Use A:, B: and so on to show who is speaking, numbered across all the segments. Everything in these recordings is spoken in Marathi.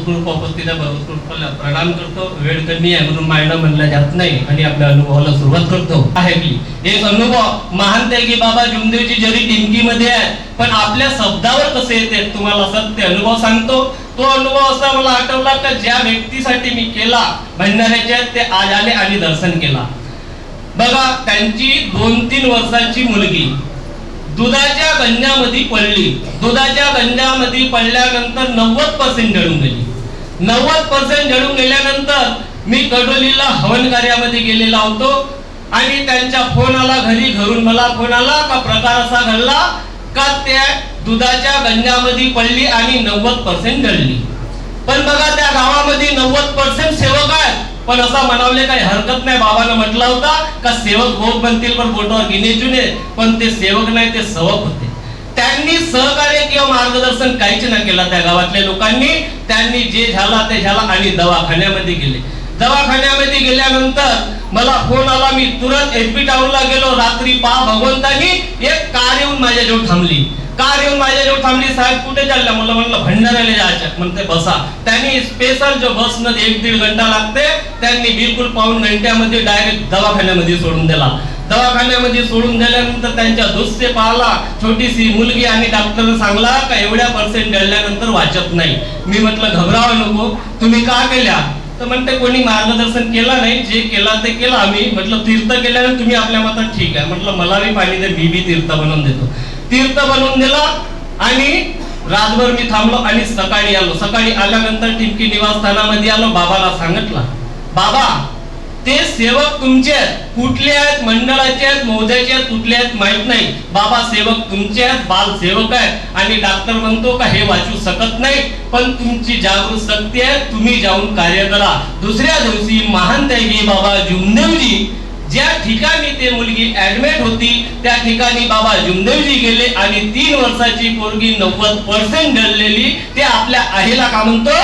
A: भरपूर उपस्थित भरपूर प्रणाम करतो. वेळ कमी आहे म्हणून मायनं म्हणलं जात नाही. आणि आपल्या अनुभवाला सुरुवात करतो. आहे की? एक अनुभव. महान आहे की बाबा जुमदेवची जरी टिमकीमध्ये आहे पण आपल्या शब्दावर कसे येते तुम्हाला सत्य अनुभव सांगतो. तो अनुभव असा मला आठवला का ज्या व्यक्तीसाठी मी केला भंडाऱ्याच्या ते आज आले आणि दर्शन केला. बघा त्यांची दोन तीन वर्षांची मुलगी. दुधाच्या गंजामध्ये पडली. दुधाच्या गंजामध्ये पडल्यानंतर नव्वद पर्सेंट जळून गेली. नव्वद पर्सेंट जळून गेल्यानंतर मी कडोलीला हवन कार्यामध्ये गेलेला होतो आणि त्यांच्या फोन आला घरी घरून मला फोन आला का प्रकार असा घडला का त्या दुधाच्या गंजामध्ये पडली आणि नव्वद पर्सेंट जळली? पण बघा त्या गावामध्ये नव्वद पर्सेंट सेवा पण असं म्हणावले काही हरकत नाही. बाबानं म्हटला होता का सेवक भोग बनतील पण बोटावर गिने चुने पण ते सेवक नाही ते सवक होते. त्यांनी सहकार्य किंवा मार्गदर्शन काहीच नाही केलं त्या गावातल्या लोकांनी. त्यांनी जे झाला ते झाला आणि दवाखान्यामध्ये गेले. दवाखान्यामध्ये गेल्यानंतर मला फोन आला मी तुरंत एसपी टाऊनला गेलो. रात्री पा भगवंतानी एक येऊन माझ्याजवळ थांबली. कार येऊन माझ्याजवळ थांबली? साहेब कुठे चालल्या मला म्हणलं भंडाऱ्याला जायचं म्हणते बसा. त्यांनी स्पेशल जो बस न एक दीड घंटा लागते त्यांनी बिलकुल पाऊन घंट्यामध्ये डायरेक्ट दवाखान्यामध्ये सोडून दिला. दवाखान्यामध्ये सोडून दिल्यानंतर त्यांच्या दुसरे पाहला छोटीशी मुलगी आणि डॉक्टर सांगला का एवढ्या पर्सेंट जळल्यानंतर वाचत नाही. मी म्हटलं घबरावं नको. तुम्ही का केल्या? तर म्हणते कोणी मार्गदर्शन केलं नाही. जे केला ते केलं आम्ही. म्हटलं तीर्थ केल्यानंतर तुम्ही आपल्या मतात ठीक आहे. म्हटलं मला बी पाणी दे मी बी तीर्थ बनवून देतो. तीर्थ बनवून दिला आणि रातभर मी थांबलो आणि सकाळी आलो. सकाळी आल्यानंतर टिमकी निवासस्थानामध्ये आलो बाबाला सांगितलं बाबा ते सेवक तुमचे आहेत. कुठले आहेत? मंडळाचे आहेत? मोद्याचे आहेत? कुठले आहेत? माहीत नाही. बाबा सेवक तुमचे आहेत. बाल सेवक आहेत. आणि डॉक्टर म्हणतो का हे वाचू शकत नाही. पण तुमची जागृत शक्ती आहे. तुम्ही जाऊन कार्य करा. दुसऱ्या दिवशी महान त्यागी बाबा जुमदेवजी ज्या ठिकाणी ते मुलगी ऍडमिट होती त्या ठिकाणी बाबा जुमदेवजी गेले आणि तीन वर्षाची पोरगी नव्वद पर्सेंट डरलेली ते आपल्या आईला का म्हणतो?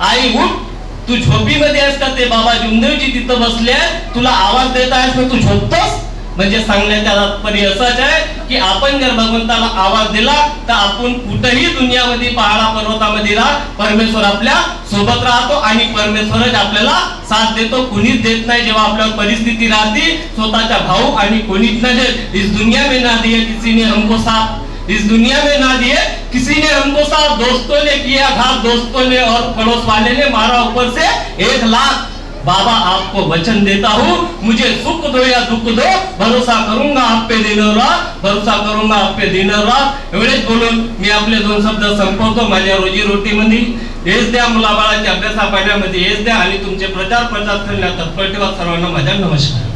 A: आई उठ तू झोपीमध्ये आहेस का? ते बाबा जुमदेवजी तिथं बसले तुला आवाज देत आहेस तू झोपतोस? म्हणजे सांगण्याचा तात्पर्य असंच आहे की आपण जर भगवंताला आवाज दिला तर आपण कुठेही दुनियामध्ये पहाडा पर्वतामध्ये राहा परमेश्वर आपल्यासोबत राहतो आणि परमेश्वरच आपल्याला साथ देतो. कुणीच देत नाही जेव्हा आपल्यावर परिस्थिती राहते स्वतःचा भाऊ आणि कोणीच नाही इस दुनिया में ना दिए किसी ने हमको साथ. इस दुनिया में ना दिए किसी ने हमको साथ. दोस्तों ने किया घात दोस्तों ने और पड़ोस वाले ने मारा ऊपर से एक लाख. बाबा आपको वचन देता हूँ मुझे सुख दो या दुख दो भरोसा करूंगा आप पे दिन रात भरोसा करूंगा आप पे दिन रात। एवढेच बोलून मी आपले दोन शब्द संपवतो माझ्या रोजी रोटीमध्ये. हेच द्या मुलाबाळाच्या अभ्यासा पाण्यामध्ये हेच द्या आणि तुमचे प्रचार प्रचार करण्यात तत्पर ठेवा. सर्वांना माझा नमस्कार.